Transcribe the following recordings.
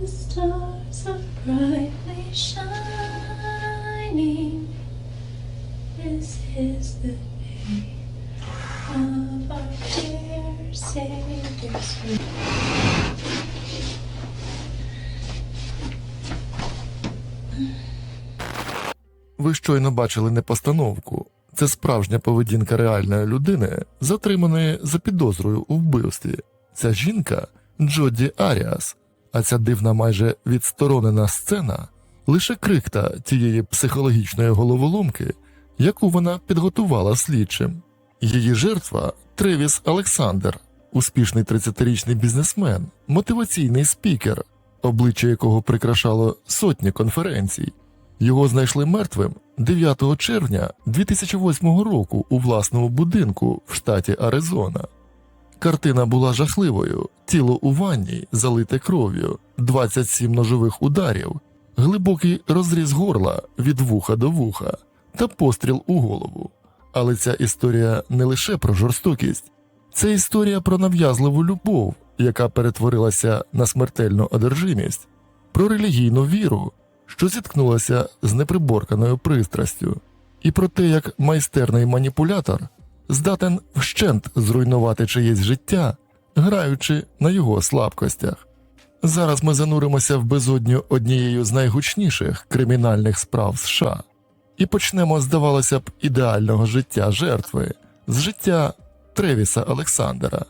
The stars are brightly shining. This is the day of our dear Savior's. Ви щойно бачили не постановку. Це справжня поведінка реальної людини, затриманої за підозрою у вбивстві. Ця жінка Джоді Аріас, а ця дивна майже відсторонена сцена лише крихта тієї психологічної головоломки, яку вона підготувала слідчим. Її жертва Тревіс Олександр, успішний 30-річний бізнесмен, мотиваційний спікер, обличчя якого прикрашало сотні конференцій. Його знайшли мертвим 9 червня 2008 року у власному будинку в штаті Аризона. Картина була жахливою: тіло у ванні, залите кров'ю, 27 ножових ударів, глибокий розріз горла від вуха до вуха та постріл у голову. Але ця історія не лише про жорстокість, це історія про нав'язливу любов, яка перетворилася на смертельну одержимість, про релігійну віру, що зіткнулася з неприборканою пристрастю, і про те, як майстерний маніпулятор здатен вщент зруйнувати чиєсь життя, граючи на його слабкостях. Зараз ми зануримося в безодню однією з найгучніших кримінальних справ США і почнемо, здавалося б, ідеального життя жертви з життя Тревіса Олександера.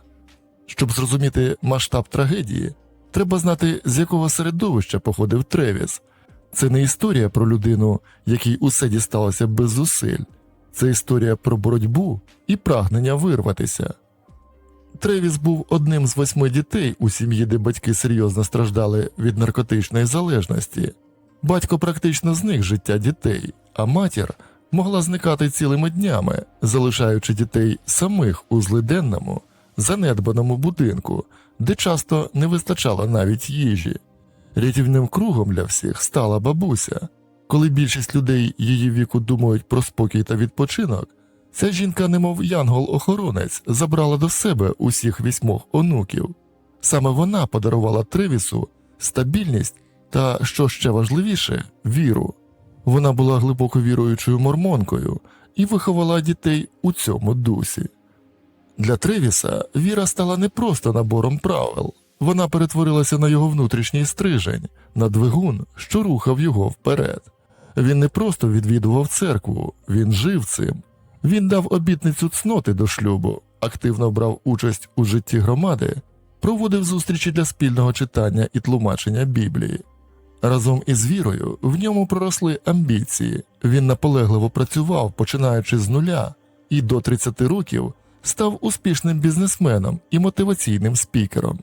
Щоб зрозуміти масштаб трагедії, треба знати, з якого середовища походив Тревіс. Це не історія про людину, якій усе дісталося без зусиль, це історія про боротьбу і прагнення вирватися. Тревіс був одним з восьми дітей у сім'ї, де батьки серйозно страждали від наркотичної залежності. Батько практично зник життя дітей, а матір могла зникати цілими днями, залишаючи дітей самих у злиденному, занедбаному будинку, де часто не вистачало навіть їжі. Рятівним кругом для всіх стала бабуся. Коли більшість людей її віку думають про спокій та відпочинок, ця жінка, немов янгол-охоронець, забрала до себе усіх вісьмох онуків. Саме вона подарувала Тревісу стабільність та, що ще важливіше, віру. Вона була глибоко віруючою мормонкою і виховала дітей у цьому дусі. Для Тревіса віра стала не просто набором правил, вона перетворилася на його внутрішній стрижень, на двигун, що рухав його вперед. Він не просто відвідував церкву, він жив цим. Він дав обітницю цноти до шлюбу, активно брав участь у житті громади, проводив зустрічі для спільного читання і тлумачення Біблії. Разом із вірою в ньому проросли амбіції. Він наполегливо працював, починаючи з нуля, і до 30 років став успішним бізнесменом і мотиваційним спікером.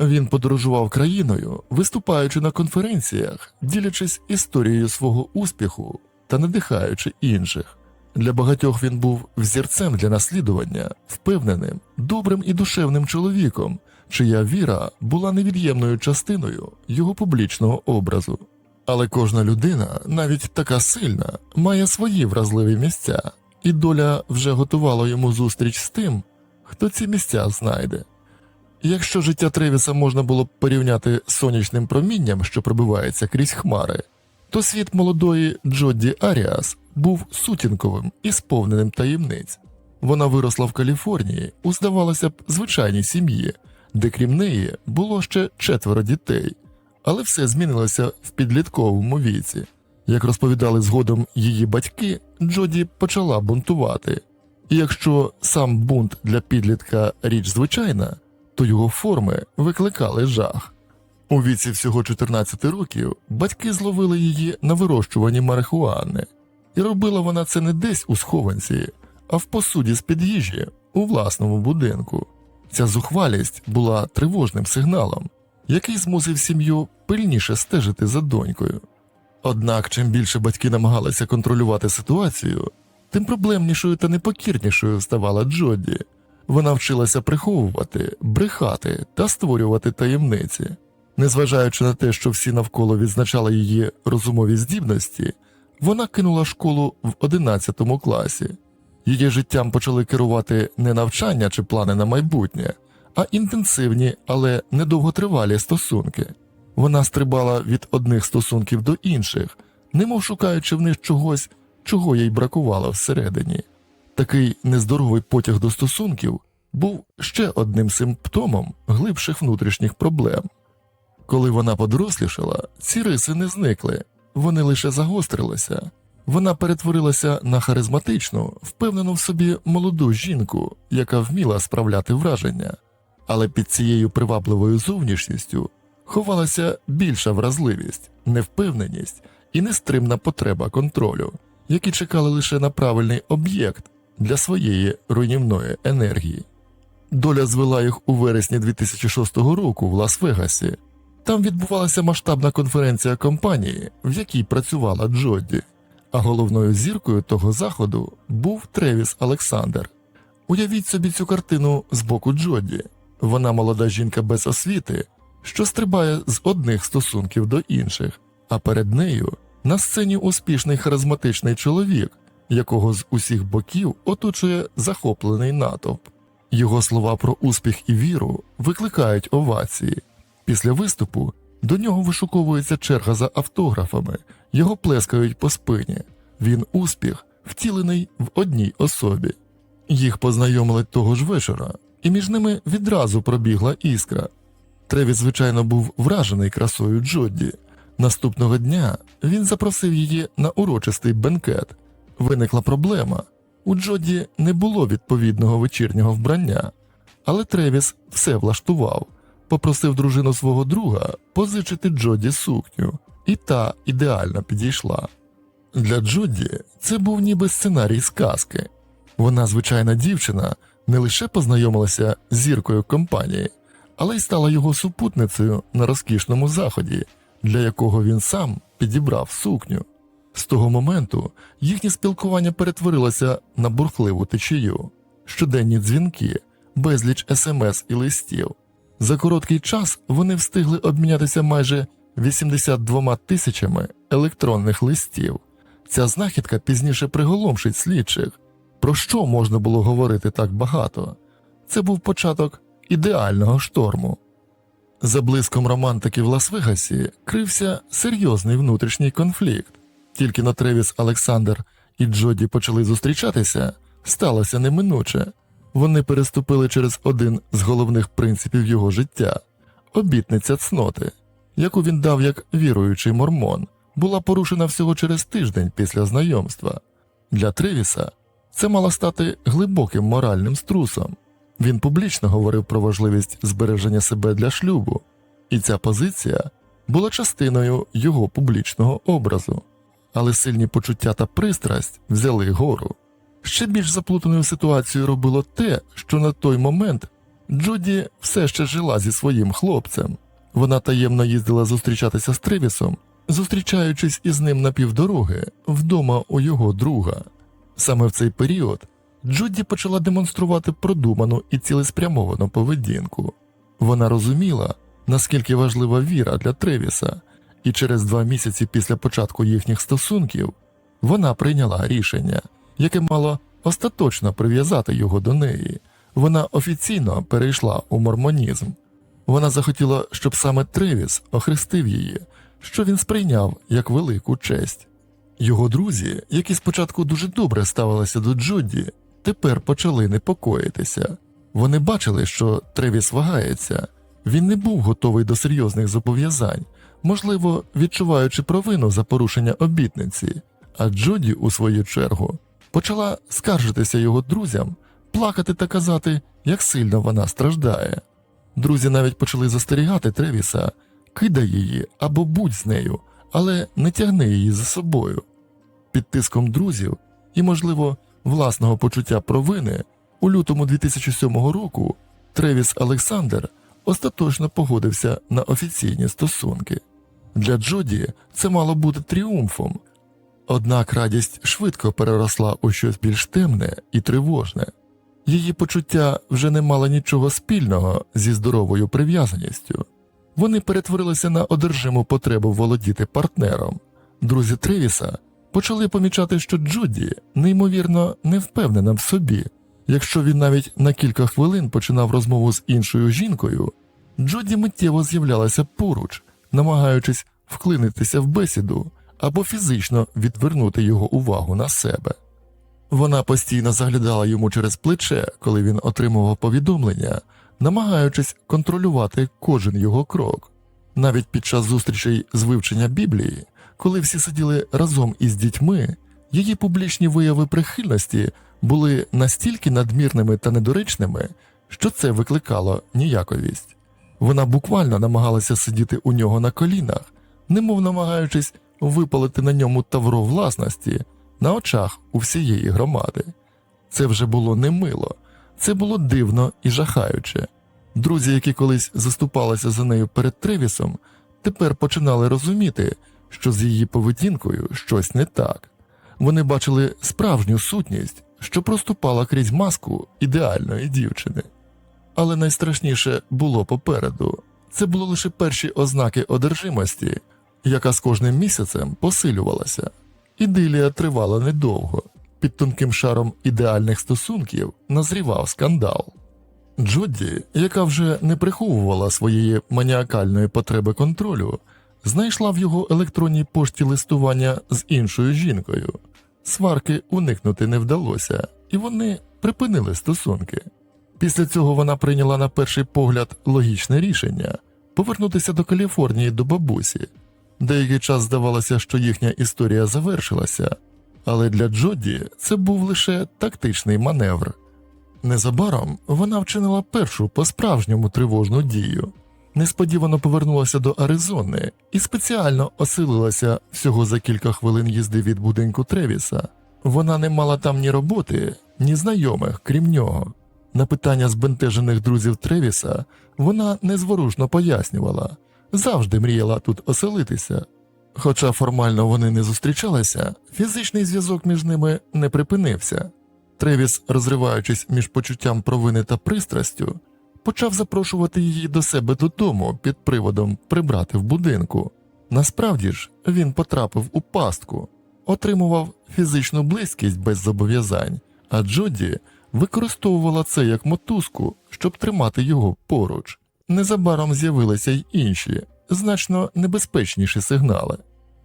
Він подорожував країною, виступаючи на конференціях, ділячись історією свого успіху та надихаючи інших. Для багатьох він був взірцем для наслідування, впевненим, добрим і душевним чоловіком, чия віра була невід'ємною частиною його публічного образу. Але кожна людина, навіть така сильна, має свої вразливі місця, і доля вже готувала йому зустріч з тим, хто ці місця знайде. Якщо життя Тревіса можна було б порівняти з сонячним промінням, що пробивається крізь хмари, то світ молодої Джодді Аріас був сутінковим і сповненим таємниць. Вона виросла в Каліфорнії у, здавалося б, звичайній сім'ї, де крім неї було ще четверо дітей, але все змінилося в підлітковому віці. Як розповідали згодом її батьки, Джоді почала бунтувати. І якщо сам бунт для підлітка річ звичайна, то його форми викликали жах. У віці всього 14 років батьки зловили її на вирощуванні марихуани, і робила вона це не десь у схованці, а в посуді з під їжі у власному будинку. Ця зухвалість була тривожним сигналом, який змусив сім'ю пильніше стежити за донькою. Однак, чим більше батьки намагалися контролювати ситуацію, тим проблемнішою та непокірнішою ставала Джоді. Вона вчилася приховувати, брехати та створювати таємниці. Незважаючи на те, що всі навколо відзначали її розумові здібності, вона кинула школу в 11 класі. Її життям почали керувати не навчання чи плани на майбутнє, а інтенсивні, але недовготривалі стосунки. Вона стрибала від одних стосунків до інших, немов шукаючи в них чогось, чого їй бракувало всередині. Такий нездоровий потяг до стосунків був ще одним симптомом глибших внутрішніх проблем. Коли вона подорослішала, ці риси не зникли, вони лише загострилися. Вона перетворилася на харизматичну, впевнену в собі молоду жінку, яка вміла справляти враження, але під цією привабливою зовнішністю ховалася більша вразливість, невпевненість і нестримна потреба контролю, які чекали лише на правильний об'єкт для своєї руйнівної енергії. Доля звела їх у вересні 2006 року в Лас-Вегасі. Там відбувалася масштабна конференція компанії, в якій працювала Джоді, а головною зіркою того заходу був Тревіс Олександр. Уявіть собі цю картину з боку Джоді. Вона молода жінка без освіти, що стрибає з одних стосунків до інших, а перед нею на сцені успішний харизматичний чоловік, якого з усіх боків оточує захоплений натовп. Його слова про успіх і віру викликають овації. Після виступу до нього вишуковується черга за автографами, його плескають по спині. Він успіх, втілений в одній особі. Їх познайомили того ж вечора, і між ними відразу пробігла іскра. Тревіс, звичайно, був вражений красою Джодді. Наступного дня він запросив її на урочистий бенкет. Виникла проблема. У Джоді не було відповідного вечірнього вбрання, але Тревіс все влаштував, попросив дружину свого друга позичити Джоді сукню, і та ідеально підійшла. Для Джоді це був ніби сценарій сказки. Вона, звичайна дівчина, не лише познайомилася з зіркою компанії, але й стала його супутницею на розкішному заході, для якого він сам підібрав сукню. З того моменту їхнє спілкування перетворилося на бурхливу течію, щоденні дзвінки, безліч смс і листів. За короткий час вони встигли обмінятися майже 82 тисячами електронних листів. Ця знахідка пізніше приголомшить слідчих. Про що можна було говорити так багато? Це був початок ідеального шторму. За блиском романтики в Лас-Вегасі крився серйозний внутрішній конфлікт. Тільки на Тревіс Олександр і Джоді почали зустрічатися, сталося неминуче. Вони переступили через один з головних принципів його життя обітниця цноти, яку він дав як віруючий мормон, була порушена всього через тиждень після знайомства. Для Тревіса це мало стати глибоким моральним струсом. Він публічно говорив про важливість збереження себе для шлюбу, і ця позиція була частиною його публічного образу. Але сильні почуття та пристрасть взяли гору. Ще більш заплутаною ситуацією робило те, що на той момент Джуді все ще жила зі своїм хлопцем. Вона таємно їздила зустрічатися з Тревісом, зустрічаючись із ним на півдороги вдома у його друга. Саме в цей період Джуді почала демонструвати продуману і цілеспрямовану поведінку. Вона розуміла, наскільки важлива віра для Тревіса, і через два місяці після початку їхніх стосунків вона прийняла рішення, яке мало остаточно прив'язати його до неї. Вона офіційно перейшла у мормонізм. Вона захотіла, щоб саме Тревіс охрестив її, що він сприйняв як велику честь. Його друзі, які спочатку дуже добре ставилися до Джуді, тепер почали непокоїтися. Вони бачили, що Тревіс вагається, він не був готовий до серйозних зобов'язань, можливо, відчуваючи провину за порушення обітниці, а Джуді, у свою чергу, почала скаржитися його друзям, плакати та казати, як сильно вона страждає. Друзі навіть почали застерігати Тревіса, кидай її або будь з нею, але не тягни її за собою. Під тиском друзів і, можливо, власного почуття провини у лютому 2007 року Тревіс Олександр остаточно погодився на офіційні стосунки. Для Джоді це мало бути тріумфом, однак радість швидко переросла у щось більш темне і тривожне. Її почуття вже не мало нічого спільного зі здоровою прив'язаністю. Вони перетворилися на одержиму потребу володіти партнером. Друзі Тревіса почали помічати, що Джуді неймовірно не впевнена в собі. Якщо він навіть на кілька хвилин починав розмову з іншою жінкою, Джуді миттєво з'являлася поруч, намагаючись вклинитися в бесіду або фізично відвернути його увагу на себе. Вона постійно заглядала йому через плече, коли він отримував повідомлення, намагаючись контролювати кожен його крок. Навіть під час зустрічей з вивчення Біблії, коли всі сиділи разом із дітьми, її публічні вияви прихильності були настільки надмірними та недоречними, що це викликало ніяковість. Вона буквально намагалася сидіти у нього на колінах, немов намагаючись випалити на ньому тавро власності на очах у всієї громади. Це вже було немило, це було дивно і жахаюче. Друзі, які колись заступалися за нею перед Тревісом, тепер починали розуміти, що з її поведінкою щось не так. Вони бачили справжню сутність, що проступала крізь маску ідеальної дівчини. Але найстрашніше було попереду це були лише перші ознаки одержимості, яка з кожним місяцем посилювалася. Ідилія тривала недовго. Під тонким шаром ідеальних стосунків назрівав скандал. Джодді, яка вже не приховувала своєї маніакальної потреби контролю, знайшла в його електронній пошті листування з іншою жінкою. Сварки уникнути не вдалося, і вони припинили стосунки. Після цього вона прийняла на перший погляд логічне рішення повернутися до Каліфорнії до бабусі. Деякий час здавалося, що їхня історія завершилася, але для Джоді це був лише тактичний маневр. Незабаром вона вчинила першу по-справжньому тривожну дію. Несподівано повернулася до Аризони і спеціально оселилася всього за кілька хвилин їзди від будинку Тревіса. Вона не мала там ні роботи, ні знайомих, крім нього. На питання збентежених друзів Тревіса вона незворушно пояснювала завжди мріяла тут оселитися. Хоча формально вони не зустрічалися, фізичний зв'язок між ними не припинився. Тревіс, розриваючись між почуттям провини та пристрастю, почав запрошувати її до себе додому під приводом прибрати в будинку. Насправді ж він потрапив у пастку, отримував фізичну близькість без зобов'язань, а Джоді використовувала це як мотузку, щоб тримати його поруч. Незабаром з'явилися й інші, значно небезпечніші сигнали.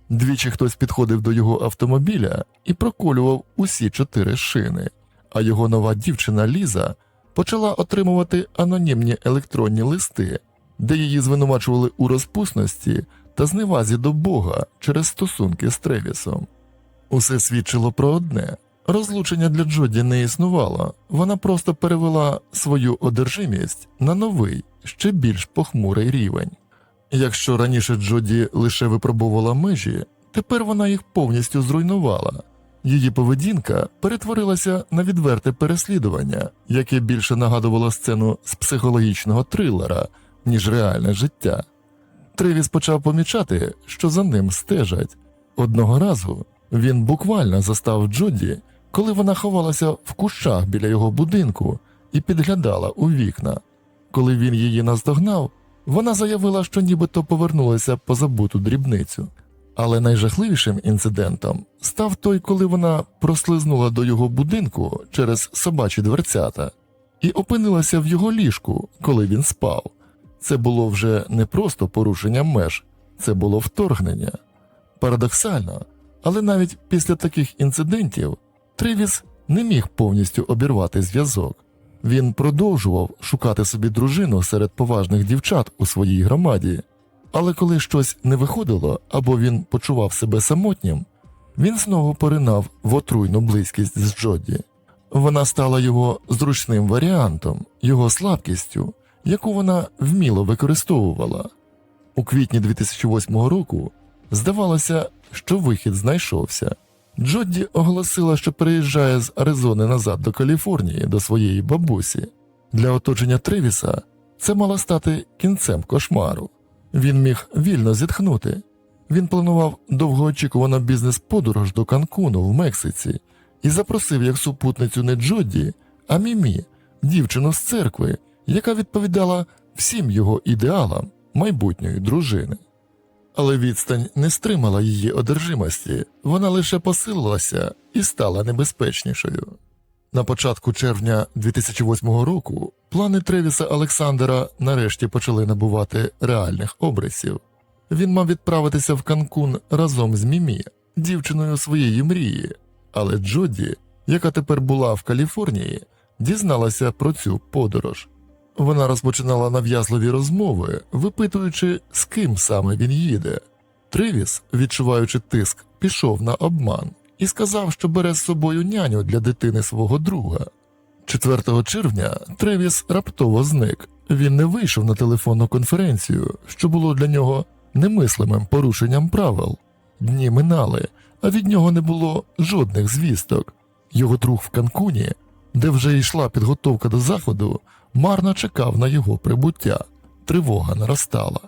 Двічі хтось підходив до його автомобіля і проколював усі чотири шини, а його нова дівчина Ліза почала отримувати анонімні електронні листи, де її звинувачували у розпусності та зневазі до Бога через стосунки з Тревісом. Усе свідчило про одне розлучення для Джоді не існувало, вона просто перевела свою одержимість на новий, ще більш похмурий рівень. Якщо раніше Джоді лише випробовувала межі, тепер вона їх повністю зруйнувала. Її поведінка перетворилася на відверте переслідування, яке більше нагадувало сцену з психологічного трилера, ніж реальне життя. Тревіс почав помічати, що за ним стежать. Одного разу він буквально застав Джоді, коли вона ховалася в кущах біля його будинку і підглядала у вікна. Коли він її наздогнав, вона заявила, що нібито повернулася по забуту дрібницю. Але найжахливішим інцидентом став той, коли вона прослизнула до його будинку через собачі дверцята і опинилася в його ліжку, коли він спав. Це було вже не просто порушення меж, це було вторгнення. Парадоксально, але навіть після таких інцидентів Тревіс не міг повністю обірвати зв'язок. Він продовжував шукати собі дружину серед поважних дівчат у своїй громаді, але коли щось не виходило або він почував себе самотнім, він знову поринав в отруйну близькість з Джоді. Вона стала його зручним варіантом, його слабкістю, яку вона вміло використовувала. У квітні 2008 року здавалося, що вихід знайшовся. Джодді оголосила, що переїжджає з Аризони назад до Каліфорнії до своєї бабусі. Для оточення Тревіса це мало стати кінцем кошмару. Він міг вільно зітхнути. Він планував довгоочікувану бізнес-подорож до Канкуну в Мексиці і запросив як супутницю не Джодді, а Мімі, дівчину з церкви, яка відповідала всім його ідеалам майбутньої дружини. Але відстань не стримала її одержимості, вона лише посилилася і стала небезпечнішою. На початку червня 2008 року плани Тревіса Олександра нарешті почали набувати реальних обрисів. Він мав відправитися в Канкун разом з Мімі, дівчиною своєї мрії, але Джоді, яка тепер була в Каліфорнії, дізналася про цю подорож. Вона розпочинала нав'язливі розмови, випитуючи, з ким саме він їде. Тревіс, відчуваючи тиск, пішов на обман і сказав, що бере з собою няню для дитини свого друга. 4 червня Тревіс раптово зник. Він не вийшов на телефонну конференцію, що було для нього немислимим порушенням правил. Дні минали, а від нього не було жодних звісток. Його друг в Канкуні, де вже йшла підготовка до заходу, марно чекав на його прибуття. Тривога наростала.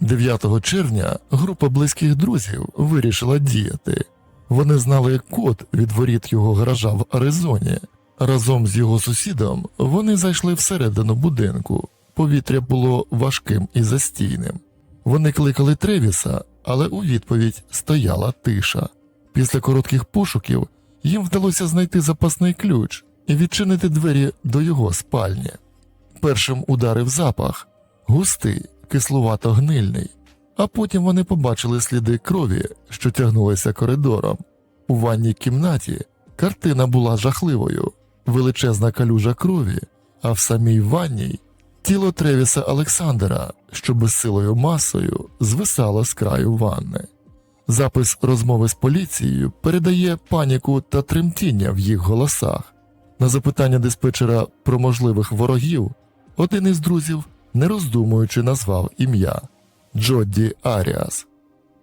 9 червня група близьких друзів вирішила діяти. Вони знали код від воріт його гаража в Аризоні. Разом з його сусідом вони зайшли всередину будинку. Повітря було важким і застійним. Вони кликали Тревіса, але у відповідь стояла тиша. Після коротких пошуків їм вдалося знайти запасний ключ і відчинити двері до його спальні. Першим ударив запах густий, кислувато гнильний, а потім вони побачили сліди крові, що тягнулися коридором. У ванній кімнаті картина була жахливою, величезна калюжа крові, а в самій ванній тіло Тревіса Олександра, що безсилою масою звисало з краю ванни. Запис розмови з поліцією передає паніку та тремтіння в їх голосах. На запитання диспетчера про можливих ворогів один із друзів, не роздумуючи, назвав ім'я Джодді Аріас.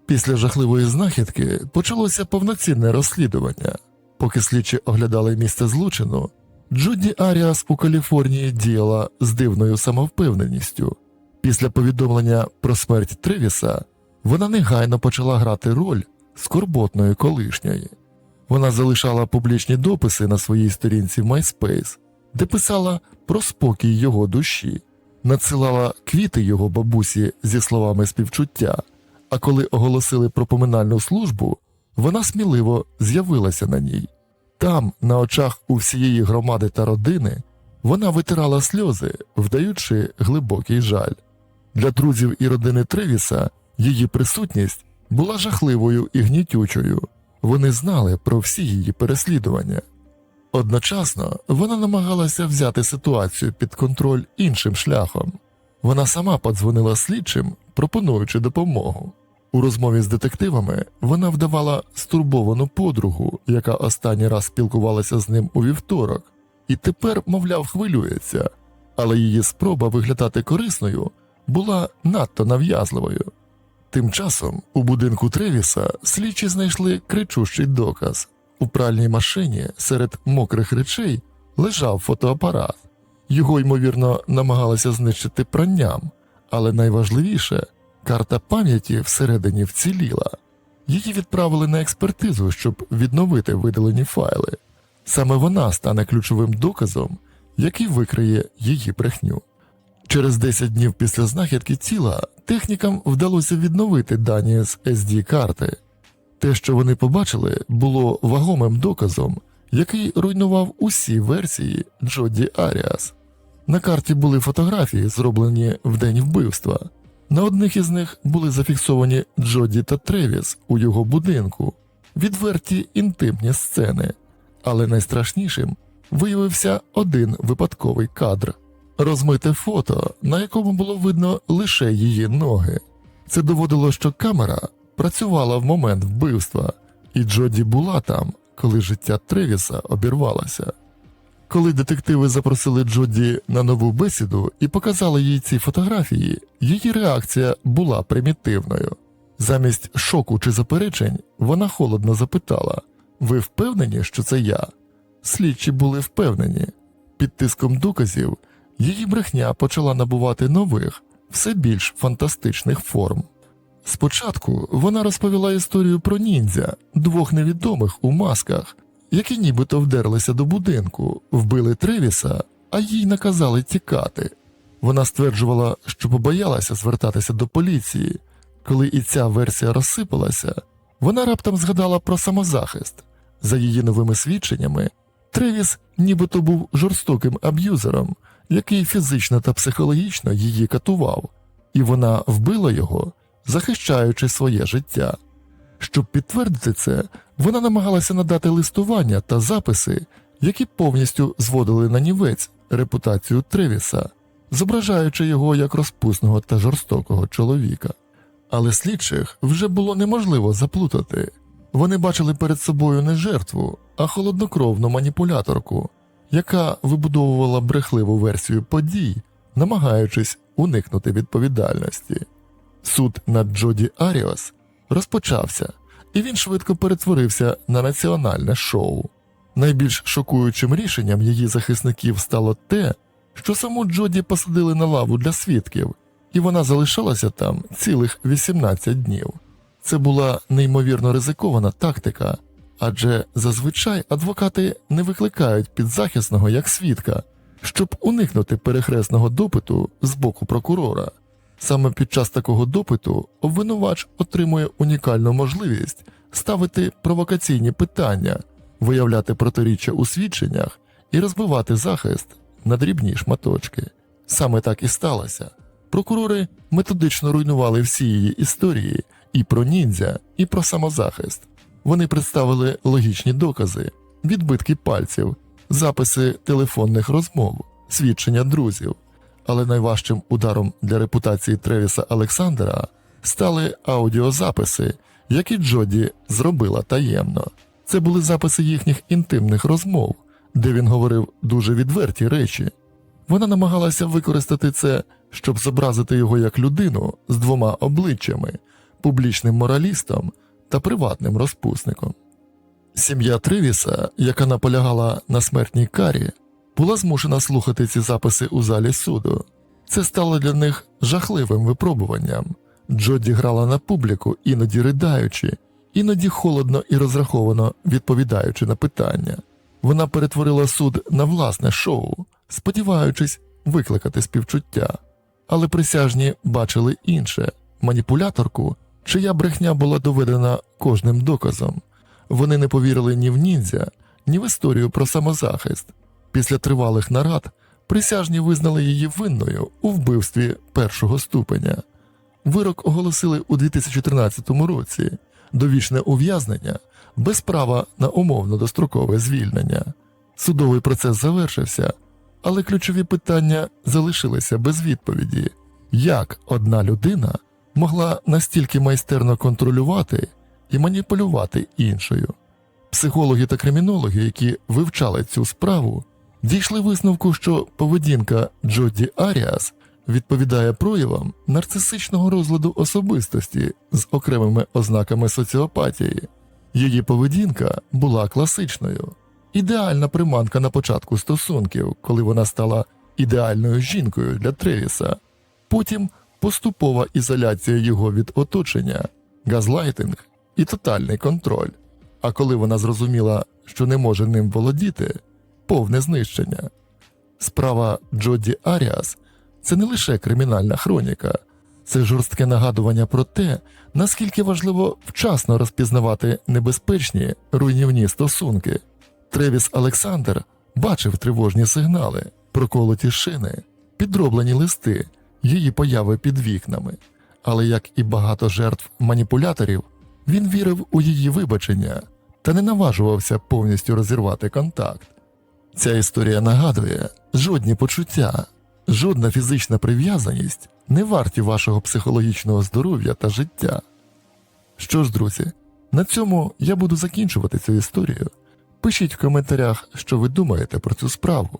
Після жахливої знахідки почалося повноцінне розслідування. Поки слідчі оглядали місце злочину, Джуді Аріас у Каліфорнії діяла з дивною самовпевненістю. Після повідомлення про смерть Тревіса вона негайно почала грати роль скорботної колишньої. Вона залишала публічні дописи на своїй сторінці в MySpace, де писала про спокій його душі, надсилала квіти його бабусі зі словами співчуття. А коли оголосили про поминальну службу, вона сміливо з'явилася на ній. Там, на очах у всієї громади та родини, вона витирала сльози, вдаючи глибокий жаль. Для друзів і родини Тревіса її присутність була жахливою і гнітючою. Вони знали про всі її переслідування. Одночасно вона намагалася взяти ситуацію під контроль іншим шляхом. Вона сама подзвонила слідчим, пропонуючи допомогу. У розмові з детективами вона вдавала стурбовану подругу, яка останній раз спілкувалася з ним у вівторок, і тепер, мовляв, хвилюється, але її спроба виглядати корисною була надто нав'язливою. Тим часом у будинку Тревіса слідчі знайшли кричущий доказ. У пральній машині серед мокрих речей лежав фотоапарат. Його, ймовірно, намагалися знищити пранням, але найважливіше карта пам'яті всередині вціліла. Її відправили на експертизу, щоб відновити видалені файли. Саме вона стане ключовим доказом, який викриє її брехню. Через 10 днів після знахідки тіла технікам вдалося відновити дані з sd карти те, що вони побачили, було вагомим доказом, який руйнував усі версії Джоді Аріас. На карті були фотографії, зроблені в день вбивства. На одних із них були зафіксовані Джоді та Тревіс у його будинку, відверті інтимні сцени, але найстрашнішим виявився один випадковий кадр розмите фото, на якому було видно лише її ноги. Це доводило, що камера працювала в момент вбивства, і Джоді була там, коли життя Тревіса обірвалося. Коли детективи запросили Джоді на нову бесіду і показали їй ці фотографії, її реакція була примітивною. Замість шоку чи заперечень вона холодно запитала: Ви впевнені, що це я? Слідчі були впевнені. Під тиском доказів її брехня почала набувати нових, все більш фантастичних форм. Спочатку вона розповіла історію про ніндзя, двох невідомих у масках, які нібито вдерлися до будинку, вбили Тревіса, а їй наказали тікати. Вона стверджувала, що побоялася звертатися до поліції. Коли і ця версія розсипалася, вона раптом згадала про самозахист. За її новими свідченнями, Тревіс нібито був жорстоким аб'юзером, який фізично та психологічно її катував, і вона вбила його, захищаючи своє життя. Щоб підтвердити це, вона намагалася надати листування та записи, які повністю зводили на нівець репутацію Тревіса, зображаючи його як розпусного та жорстокого чоловіка. Але слідчих вже було неможливо заплутати. Вони бачили перед собою не жертву, а холоднокровну маніпуляторку, яка вибудовувала брехливу версію подій, намагаючись уникнути відповідальності. Суд над Джоді Аріос розпочався, і він швидко перетворився на національне шоу. Найбільш шокуючим рішенням її захисників стало те, що саму Джоді посадили на лаву для свідків, і вона залишалася там цілих 18 днів. Це була неймовірно ризикована тактика, адже зазвичай адвокати не викликають підзахисного як свідка, щоб уникнути перехресного допиту з боку прокурора. Саме під час такого допиту обвинувач отримує унікальну можливість ставити провокаційні питання, виявляти протиріччя у свідченнях і розбивати захист на дрібні шматочки. Саме так і сталося. Прокурори методично руйнували всі її історії і про ніндзя, і про самозахист. Вони представили логічні докази, відбитки пальців, записи телефонних розмов, свідчення друзів. Але найважчим ударом для репутації Тревіса Олександра стали аудіозаписи, які Джоді зробила таємно. Це були записи їхніх інтимних розмов, де він говорив дуже відверті речі. Вона намагалася використати це, щоб зобразити його як людину з двома обличчями, публічним моралістом та приватним розпусником. Сім'я Тривіса, яка наполягала на смертній карі, була змушена слухати ці записи у залі суду. Це стало для них жахливим випробуванням. Джоді грала на публіку, іноді ридаючи, іноді холодно і розраховано відповідаючи на питання. Вона перетворила суд на власне шоу, сподіваючись викликати співчуття. Але присяжні бачили інше маніпуляторку, чия брехня була доведена кожним доказом. Вони не повірили ні в ніндзя, ні в історію про самозахист. Після тривалих нарад присяжні визнали її винною у вбивстві першого ступеня. Вирок оголосили у 2013 році довічне ув'язнення без права на умовно дострокове звільнення. Судовий процес завершився, але ключові питання залишилися без відповіді: як одна людина могла настільки майстерно контролювати і маніпулювати іншою? Психологи та кримінологи, які вивчали цю справу, дійшли висновку, що поведінка Джоді Аріас відповідає проявам нарцисичного розладу особистості з окремими ознаками соціопатії. Її поведінка була класичною, ідеальна приманка на початку стосунків, коли вона стала ідеальною жінкою для Тревіса, потім поступова ізоляція його від оточення, газлайтинг і тотальний контроль. А коли вона зрозуміла, що не може ним володіти, повне знищення. Справа Джоді Аріас це не лише кримінальна хроніка, це жорстке нагадування про те, наскільки важливо вчасно розпізнавати небезпечні руйнівні стосунки. Тревіс Олександр бачив тривожні сигнали, проколоті шини, підроблені листи, її появи під вікнами. Але як і багато жертв маніпуляторів, він вірив у її вибачення та не наважувався повністю розірвати контакт. Ця історія нагадує жодні почуття, жодна фізична прив'язаність не варті вашого психологічного здоров'я та життя. Що ж, друзі, на цьому я буду закінчувати цю історію. Пишіть в коментарях, що ви думаєте про цю справу.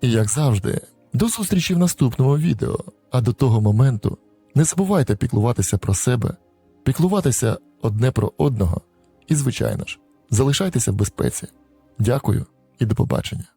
І як завжди, до зустрічі в наступному відео, а до того моменту не забувайте піклуватися про себе, піклуватися одне про одного і, звичайно ж, залишайтеся в безпеці. Дякую і до побачення.